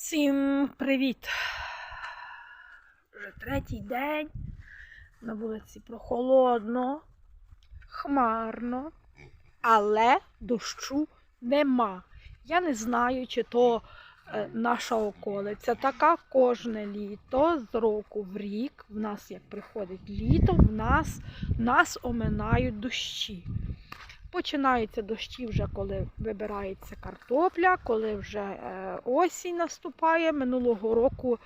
Всім привіт! Вже третій день. На вулиці прохолодно, хмарно, але дощу нема. Я не знаю, чи то е, наша околиця така кожне літо з року в рік. В нас, як приходить літо, в нас, нас оминають дощі. Починаються дощі вже коли вибирається картопля, коли вже е, осінь наступає. Минулого року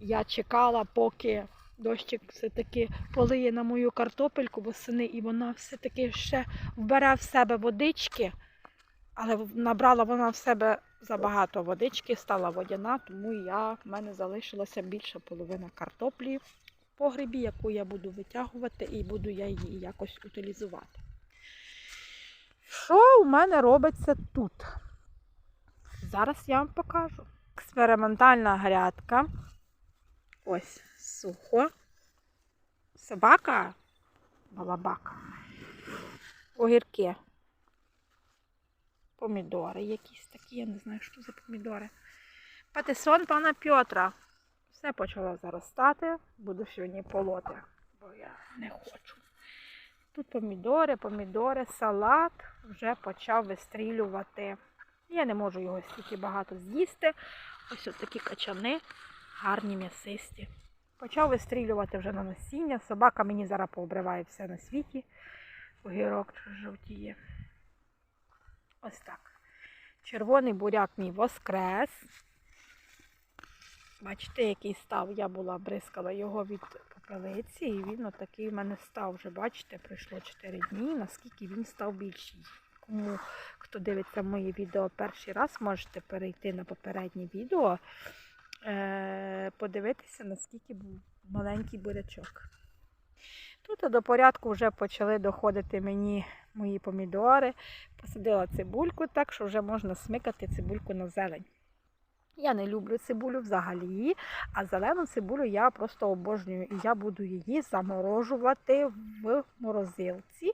я чекала, поки дощик все-таки полиє на мою картопельку восени, і вона все-таки ще вбере в себе водички, але набрала вона в себе забагато водички, стала водяна, тому я, в мене залишилася більша половина картоплі в погребі, яку я буду витягувати і буду я її якось утилізувати. Що у мене робиться тут? Зараз я вам покажу. Експериментальна грядка. Ось сухо. Собака. Балабака. Огірки. Помідори якісь такі, я не знаю, що за помідори. Патисон пана Пьотра. Все почало заростати. Буду сьогодні полоти, бо я не хочу. Тут помідори, помідори, салат вже почав вистрілювати. Я не можу його стільки багато з'їсти. Ось такі качани, гарні м'ясисті. Почав вистрілювати вже на насіння. Собака мені зараз пообриває все на світі. Огірок жовтіє. Ось так. Червоний буряк мій воскрес. Бачите, який став. Я була бризкала його від попелиці, і він отакий в мене став. Вже бачите, пройшло 4 дні, наскільки він став більший. Кому хто дивиться моє відео перший раз, можете перейти на попереднє відео, е- подивитися, наскільки був маленький бурячок. Тут до порядку вже почали доходити мені мої помідори. Посадила цибульку так, що вже можна смикати цибульку на зелень. Я не люблю цибулю взагалі, а зелену цибулю я просто обожнюю. І я буду її заморожувати в морозилці.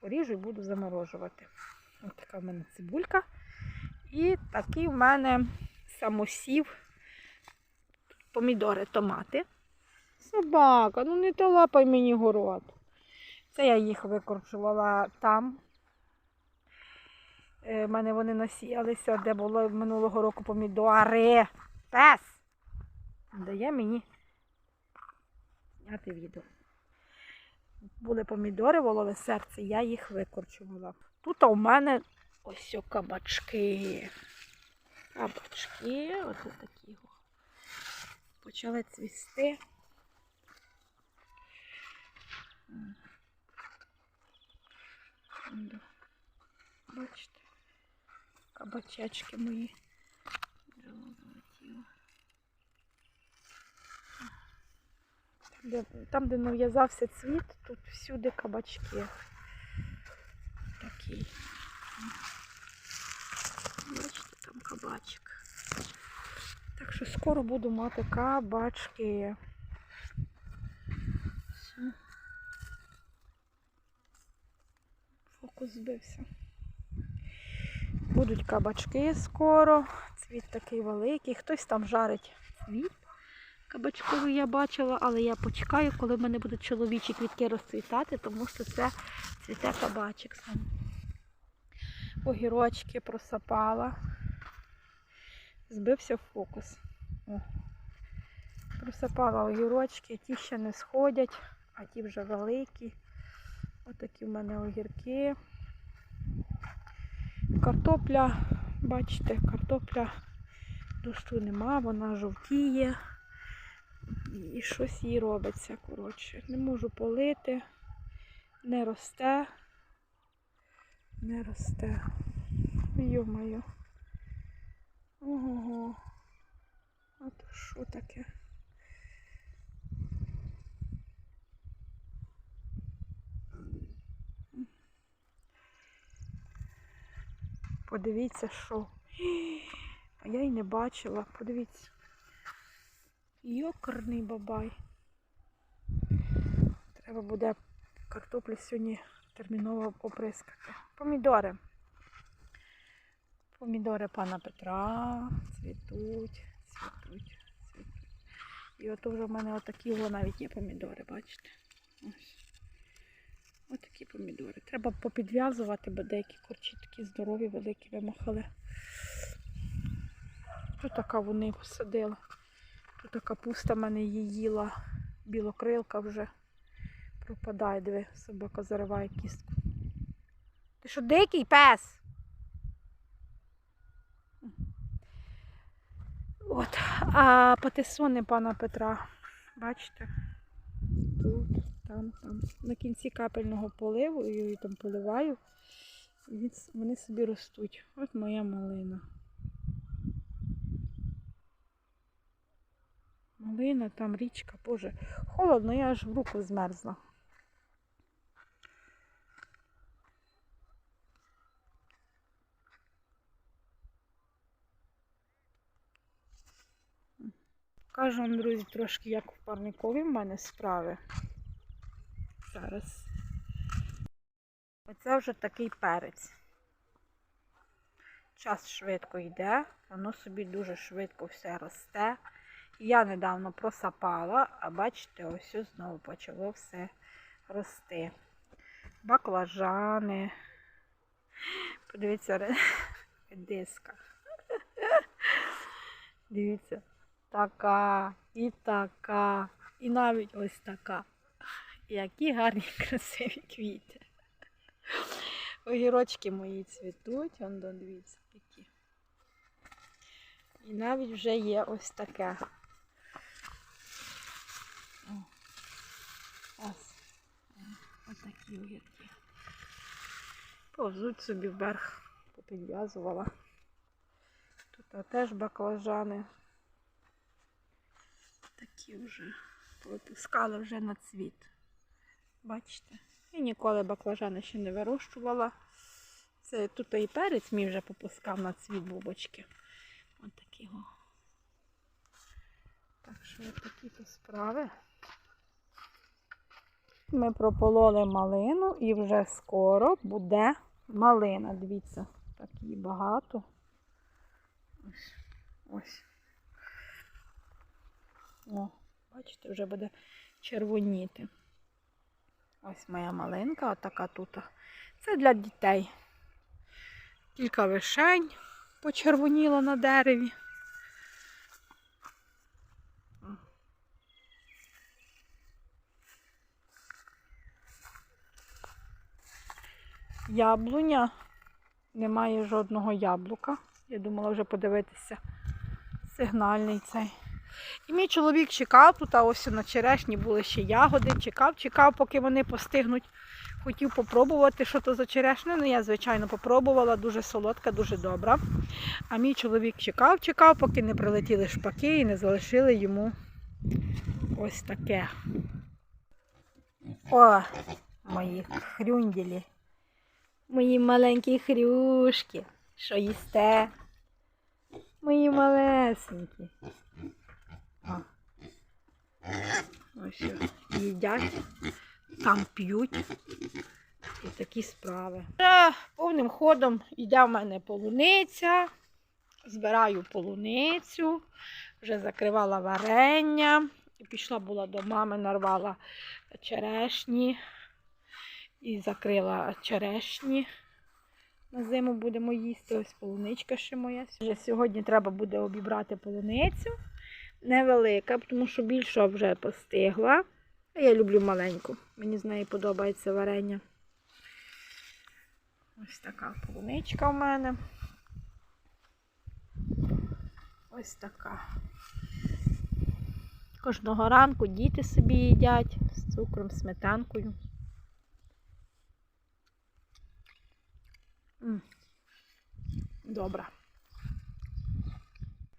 Поріжу і буду заморожувати. Ось така в мене цибулька. І такий в мене самосів помідори, томати. Собака, ну не то лапай мені город. Це я їх викорчувала там. У мене вони насіялися, де було минулого року помідори. Пес! Дає мені зняти відео. Були помідори, волове серце, я їх викорчувала. Тут у мене ось о кабачки. Кабачки, ось такі. Почали цвісти. Бачите, кабачечки мої. Там, де нав'язався цвіт, тут всюди кабачки. Такий. Бачите, там кабачик. Так що скоро буду мати кабачки. Все. Фокус збився. Будуть кабачки скоро. Цвіт такий великий. Хтось там жарить цвіт. Кабачковий я бачила, але я почекаю, коли в мене будуть чоловічі квітки розцвітати, тому що це цвіте кабачик сам. Огірочки просапала. Збився в фокус. О. Просапала огірочки, ті ще не сходять, а ті вже великі. Отакі в мене огірки. Картопля, бачите, картопля дощу нема, вона жовтіє. І щось їй робиться, коротше. Не можу полити, не росте, не росте. Йо-моє. Ого. А то що таке? Подивіться, що. А я й не бачила. Подивіться. Йокарний бабай. Треба буде картоплю сьогодні терміново оприскати. Помідори. Помідори пана Петра цвітуть, цвітуть, цвітуть. І от вже в мене отакі навіть є помідори, бачите? Ось. Отакі помідори. Треба попідв'язувати, бо деякі корчі такі здорові, великі вимахали. Тут така вони посадила. Тут капуста в мене її їла. Білокрилка вже пропадає, диви, собака зариває кістку. Ти що дикий пес? От, а патисони пана Петра, бачите? Там, там. На кінці капельного поливу, я її там поливаю. І вони собі ростуть. От моя малина. Малина, там річка, боже. Холодно, я аж в руку змерзла. Кажу вам, друзі, трошки як в парникові в мене справи. Зараз. Оце вже такий перець. Час швидко йде, воно собі дуже швидко все росте. Я недавно просапала, а бачите, ось знову почало все рости. Баклажани. Подивіться, редиска. Дивіться, така, і така, і навіть ось така. Які гарні, красиві квіти. Огірочки мої цвітуть, он дивіться які. І навіть вже є ось таке. Ось. Отакі огірки. Повзуть собі вверх, попідв'язувала. Тут теж баклажани. Такі вже випускали вже на цвіт. Бачите? Я ніколи баклажани ще не вирощувала. Це тут і перець мій вже попускав на цвіт бубочки. Ось такі. Так що ось такі то справи. Ми пропололи малину і вже скоро буде малина. Дивіться, так її багато. Ось. Ось. О, бачите, вже буде червоніти. Ось моя малинка, отака тут. Це для дітей. Кілька вишень почервоніло на дереві. Яблуня. Немає жодного яблука. Я думала вже подивитися. Сигнальний цей. І мій чоловік чекав тут, а ось на черешні були ще ягоди. Чекав, чекав, поки вони постигнуть. Хотів попробувати, що то за черешня. Ну, я, звичайно, попробувала. Дуже солодка, дуже добра. А мій чоловік чекав, чекав, поки не прилетіли шпаки і не залишили йому ось таке. О, мої хрюнділі. Мої маленькі хрюшки. Що їсте? Мої малесенькі. Ось їдять, там п'ють. І такі справи. Повним ходом йде в мене полуниця. Збираю полуницю, вже закривала варення. Пішла була до мами, нарвала черешні і закрила черешні. На зиму будемо їсти. Ось полуничка ще моя. Вже сьогодні треба буде обібрати полуницю. Невелика, тому що більша вже постигла. А я люблю маленьку. Мені з неї подобається варення. Ось така полуничка в мене. Ось така. Кожного ранку діти собі їдять з цукром, сметанкою. Добре.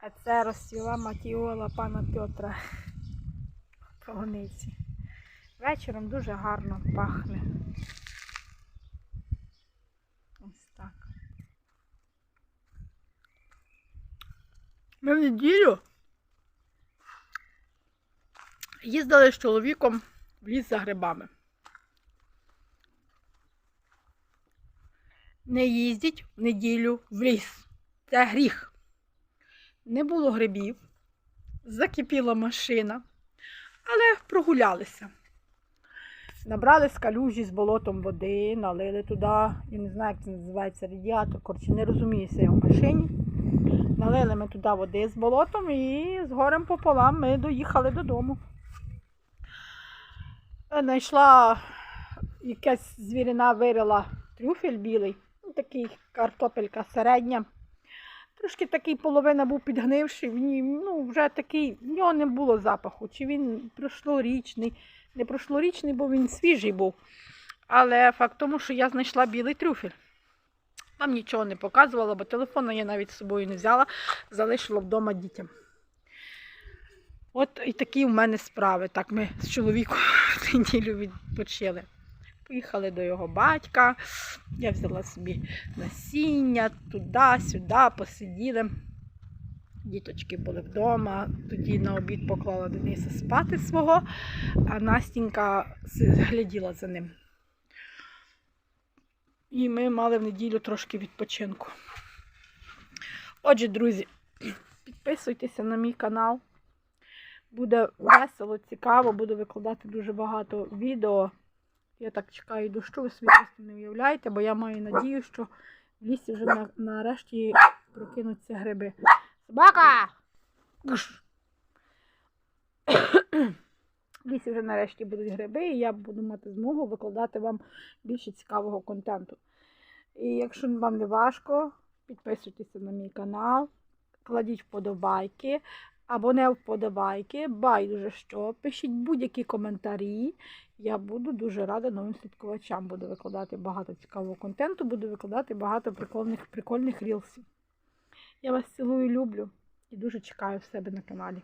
А це розцвіла матіола пана Петра в полуниці. Вечором дуже гарно пахне. Ось так. Ми в неділю їздили з чоловіком в ліс за грибами. Не їздіть в неділю в ліс. Це гріх. Не було грибів. закипіла машина, але прогулялися. Набрали з калюжі з болотом води, налили туди, я не знаю, як це називається радіатор, коротше, не розуміюся я в машині. Налили ми туди води з болотом і з горем пополам ми доїхали додому. Знайшла якась звірина вирила трюфель білий, ну, такий картопелька середня. Трошки такий половина був підгнивший, в ній, ну, вже такий, в нього не було запаху. Чи він прошлорічний, не прошлорічний, бо він свіжий був. Але факт тому, що я знайшла білий трюфель. Вам нічого не показувала, бо телефон я навіть з собою не взяла, залишила вдома дітям. От і такі в мене справи. Так ми з чоловіком неділю відпочили. Поїхали до його батька. Я взяла собі насіння туди-сюди, посиділи. Діточки були вдома. Тоді на обід поклала Дениса спати свого, а Настінька гляділа за ним. І ми мали в неділю трошки відпочинку. Отже, друзі, підписуйтеся на мій канал. Буде весело, цікаво, буду викладати дуже багато відео. Я так чекаю дощу, ви собі просто не уявляєте, бо я маю надію, що в лісі вже на, нарешті прокинуться гриби. Собака! В лісі вже нарешті будуть гриби, і я буду мати змогу викладати вам більше цікавого контенту. І якщо вам не важко, підписуйтеся на мій канал, кладіть вподобайки або не вподобайки, байдуже що, пишіть будь-які коментарі. Я буду дуже рада новим слідкувачам. Буду викладати багато цікавого контенту, буду викладати багато прикольних, прикольних рілсів. Я вас цілую, люблю і дуже чекаю в себе на каналі.